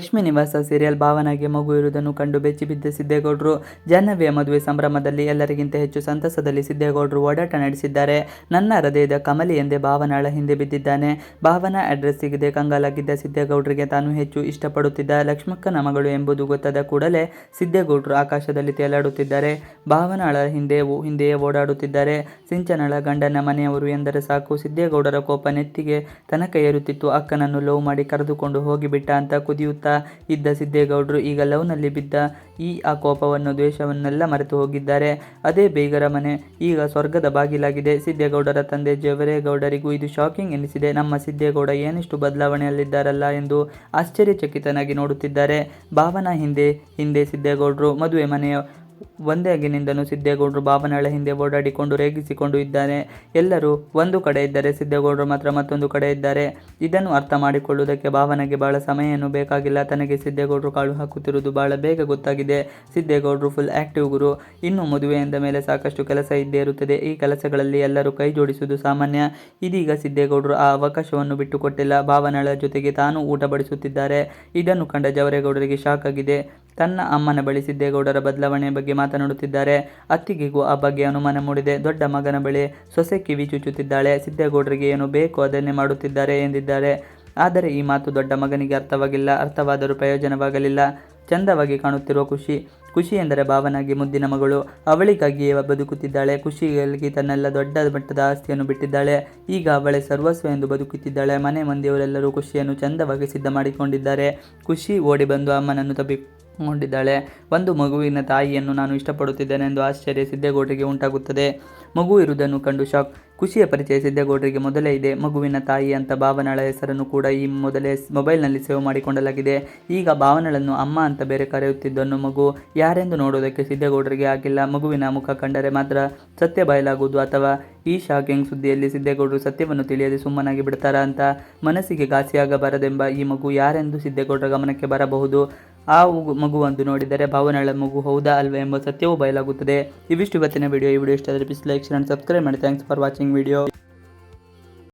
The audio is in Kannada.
ಲಕ್ಷ್ಮೀ ನಿವಾಸ ಸೀರಿಯಲ್ ಭಾವನಾಗೆ ಮಗು ಇರುವುದನ್ನು ಕಂಡು ಬೆಚ್ಚಿ ಬಿದ್ದ ಸಿದ್ದೇಗೌಡರು, ಜಾಹ್ನವಿಯ ಮದುವೆ ಸಂಭ್ರಮದಲ್ಲಿ ಎಲ್ಲರಿಗಿಂತ ಹೆಚ್ಚು ಸಂತಸದಲ್ಲಿ ಸಿದ್ದೇಗೌಡರು ಓಡಾಟ ನಡೆಸಿದ್ದಾರೆ. ನನ್ನ ಹೃದಯದ ಕಮಲಿ ಎಂದೇ ಭಾವನಾಳ ಹಿಂದೆ ಬಿದ್ದಿದ್ದಾನೆ. ಭಾವನಾ ಅಡ್ರೆಸ್ ಸಿಗದೆ ಕಂಗಾಲಾಗಿದ್ದ ಸಿದ್ದೇಗೌಡರಿಗೆ ತಾನು ಹೆಚ್ಚು ಇಷ್ಟಪಡುತ್ತಿದ್ದ ಲಕ್ಷ್ಮಕ್ಕನ ಮಗಳು ಎಂಬುದು ಗೊತ್ತಾದ ಕೂಡಲೇ ಸಿದ್ದೇಗೌಡರು ಆಕಾಶದಲ್ಲಿ ತೇಲಾಡುತ್ತಿದ್ದಾರೆ. ಭಾವನಾಳ ಹಿಂದೆ ಹಿಂದೆಯೇ ಓಡಾಡುತ್ತಿದ್ದಾರೆ. ಸಿಂಚನಳ ಗಂಡನ ಮನೆಯವರು ಎಂದರೆ ಸಾಕು, ಸಿದ್ದೇಗೌಡರ ಕೋಪ ನೆತ್ತಿಗೆ ತನಕ ಏರುತ್ತಿತ್ತು. ಅಕ್ಕನನ್ನು ಲವ್ ಮಾಡಿ ಕರೆದುಕೊಂಡು ಹೋಗಿಬಿಟ್ಟ ಅಂತ ಕುದಿಯುತ್ತಾ ಇದ್ದ ಸಿದ್ದೇಗೌಡರು ಈಗ ಲವ್ನಲ್ಲಿ ಬಿದ್ದ ಈ ಆ ಕೋಪವನ್ನು ದ್ವೇಷವನ್ನೆಲ್ಲ ಮರೆತು ಹೋಗಿದ್ದಾರೆ. ಅದೇ ಬೇಗರ ಮನೆ. ಈಗ ಸ್ವರ್ಗದ ಬಾಗಿಲಾಗಿದೆ. ಸಿದ್ದೇಗೌಡರ ತಂದೆ ಜವರೇಗೌಡರಿಗೂ ಇದು ಶಾಕಿಂಗ್ ಎನಿಸಿದೆ. ನಮ್ಮ ಸಿದ್ದೇಗೌಡ ಏನಿಷ್ಟು ಬದಲಾವಣೆಯಲ್ಲಿದ್ದಾರಲ್ಲ ಎಂದು ಆಶ್ಚರ್ಯಚಕಿತನಾಗಿ ನೋಡುತ್ತಿದ್ದಾರೆ. ಭಾವನಾ ಹಿಂದೆ ಹಿಂದೆ ಸಿದ್ದೇಗೌಡರು, ಮದುವೆ ಮನೆಯ ಒಂದೇ ಅಗಿನಿಂದನೂ ಸಿದ್ದೇಗೌಡರು ಭಾವನಾಳ ಹಿಂದೆ ಓಡಾಡಿಕೊಂಡು ರೇಗಿಸಿಕೊಂಡು ಇದ್ದಾನೆ ಎಲ್ಲರೂ ಒಂದು ಕಡೆ ಇದ್ದರೆ ಸಿದ್ದೇಗೌಡರು ಮಾತ್ರ ಮತ್ತೊಂದು ಕಡೆ ಇದ್ದಾರೆ. ಇದನ್ನು ಅರ್ಥ ಮಾಡಿಕೊಳ್ಳುವುದಕ್ಕೆ ಭಾವನೆಗೆ ಬಹಳ ಸಮಯವನ್ನು ಬೇಕಾಗಿಲ್ಲ. ತನಗೆ ಸಿದ್ದೇಗೌಡರು ಕಾಳು ಹಾಕುತ್ತಿರುವುದು ಬಹಳ ಬೇಗ ಗೊತ್ತಾಗಿದೆ. ಸಿದ್ದೇಗೌಡರು ಫುಲ್ ಆಕ್ಟಿವ್ ಗುರು. ಇನ್ನು ಮದುವೆ ಎಂದ ಮೇಲೆ ಸಾಕಷ್ಟು ಕೆಲಸ ಇದ್ದೇ ಇರುತ್ತದೆ. ಈ ಕೆಲಸಗಳಲ್ಲಿ ಎಲ್ಲರೂ ಕೈ ಜೋಡಿಸುವುದು ಸಾಮಾನ್ಯ. ಇದೀಗ ಸಿದ್ದೇಗೌಡರು ಆ ಅವಕಾಶವನ್ನು ಬಿಟ್ಟುಕೊಟ್ಟಿಲ್ಲ. ಭಾವನಾಳ ಜೊತೆಗೆ ತಾನು ಊಟ ಬಡಿಸುತ್ತಿದ್ದಾರೆ. ಇದನ್ನು ಕಂಡ ಜವರೇಗೌಡರಿಗೆ ಶಾಕ್ ಆಗಿದೆ. ತನ್ನ ಅಮ್ಮನ ಬಳಿ ಸಿದ್ದೇಗೌಡರ ಬದಲಾವಣೆ ಬಗ್ಗೆ ಮಾತನಾಡುತ್ತಿದ್ದಾರೆ. ಅತ್ತಿಗೆಗೂ ಆ ಬಗ್ಗೆ ಅನುಮಾನ ಮೂಡಿದೆ. ದೊಡ್ಡ ಮಗನ ಬಳಿ ಸೊಸೆ ಕಿವಿ ಚುಚ್ಚುತ್ತಿದ್ದಾಳೆ. ಸಿದ್ದೇಗೌಡರಿಗೆ ಏನು ಬೇಕೋ ಅದನ್ನೇ ಮಾಡುತ್ತಿದ್ದಾರೆ ಎಂದಿದ್ದಾರೆ. ಆದರೆ ಈ ಮಾತು ದೊಡ್ಡ ಮಗನಿಗೆ ಅರ್ಥವಾಗಿಲ್ಲ. ಅರ್ಥವಾದರೂ ಪ್ರಯೋಜನವಾಗಲಿಲ್ಲ. ಚಂದವಾಗಿ ಕಾಣುತ್ತಿರುವ ಖುಷಿ. ಖುಷಿ ಎಂದರೆ ಭಾವನಾಗಿ ಮುದ್ದಿನ ಮಗಳು. ಅವಳಿಗಾಗಿಯೇ ಬದುಕುತ್ತಿದ್ದಾಳೆ. ಖುಷಿಗಾಗಿ ತನ್ನೆಲ್ಲ ದೊಡ್ಡ ಮಟ್ಟದ ಆಸ್ತಿಯನ್ನು ಬಿಟ್ಟಿದ್ದಾಳೆ. ಈಗ ಅವಳೆ ಸರ್ವಸ್ವ ಎಂದು ಬದುಕುತ್ತಿದ್ದಾಳೆ. ಮನೆ ಮಂದಿಯವರೆಲ್ಲರೂ ಖುಷಿಯನ್ನು ಚಂದವಾಗಿ ಸಿದ್ಧ ಮಾಡಿಕೊಂಡಿದ್ದಾರೆ ಖುಷಿ ಓಡಿ ಬಂದು ಅಮ್ಮನನ್ನು ತಬ್ಬಿಕೊಂಡಿದ್ದಾಳೆ ಒಂದು ಮಗುವಿನ ತಾಯಿಯನ್ನು ನಾನು ಇಷ್ಟಪಡುತ್ತಿದ್ದೇನೆ ಎಂದು ಆಶ್ಚರ್ಯ ಸಿದ್ದೇಗೌಡರಿಗೆ ಉಂಟಾಗುತ್ತದೆ. ಮಗು ಇರುವುದನ್ನು ಕಂಡು ಶಾಕ್ ಖುಷಿಯ ಪರಿಚಯ ಸಿದ್ದೇಗೌಡರಿಗೆ ಮೊದಲೇ ಇದೆ. ಮಗುವಿನ ತಾಯಿ ಅಂತ ಭಾವನಾಳ ಹೆಸರನ್ನು ಕೂಡ ಈ ಮೊದಲೇ ಮೊಬೈಲ್ನಲ್ಲಿ ಸೇವ್ ಮಾಡಿಕೊಳ್ಳಲಾಗಿದೆ ಈಗ ಭಾವನಳನ್ನು ಅಮ್ಮ ಅಂತ ಬೇರೆ ಕರೆಯುತ್ತಿದ್ದನ್ನು ಮಗು ಯಾರೆಂದು ನೋಡೋದಕ್ಕೆ ಸಿದ್ದೇಗೌಡರಿಗೆ ಆಗಿಲ್ಲ. ಮಗುವಿನ ಮುಖ ಕಂಡರೆ ಮಾತ್ರ ಸತ್ಯ ಬಯಲಾಗುವುದು ಅಥವಾ ಈ ಶಾಕಿಂಗ್ ಸುದ್ದಿಯಲ್ಲಿ ಸಿದ್ದೇಗೌಡರು ಸತ್ಯವನ್ನು ತಿಳಿಯದೆ ಸುಮ್ಮನಾಗಿ ಬಿಡ್ತಾರಾ ಅಂತ ಮನಸ್ಸಿಗೆ ಘಾಸಿಯಾಗಬಾರದೆಂಬ ಈ ಮಗು ಯಾರೆಂದು ಸಿದ್ದೇಗೌಡರ ಗಮನಕ್ಕೆ ಬರಬಹುದು? ಆ ಮಗು- ಮಗುವೊಂದು ನೋಡಿದರೆ ಭಾವನಾಳ ಮಗು ಹೌದಾ ಅಲ್ವೇ ಎಂಬ ಸತ್ಯವೂ ಬಯಲಾಗುತ್ತದೆ. ಇವಿಷ್ಟು ಇವತ್ತಿನ ವಿಡಿಯೋ. ಈ ವಿಡಿಯೋ ಇಷ್ಟ ಆದರೆ please like share and subscribe ಮಾಡಿ. Thanks for watching video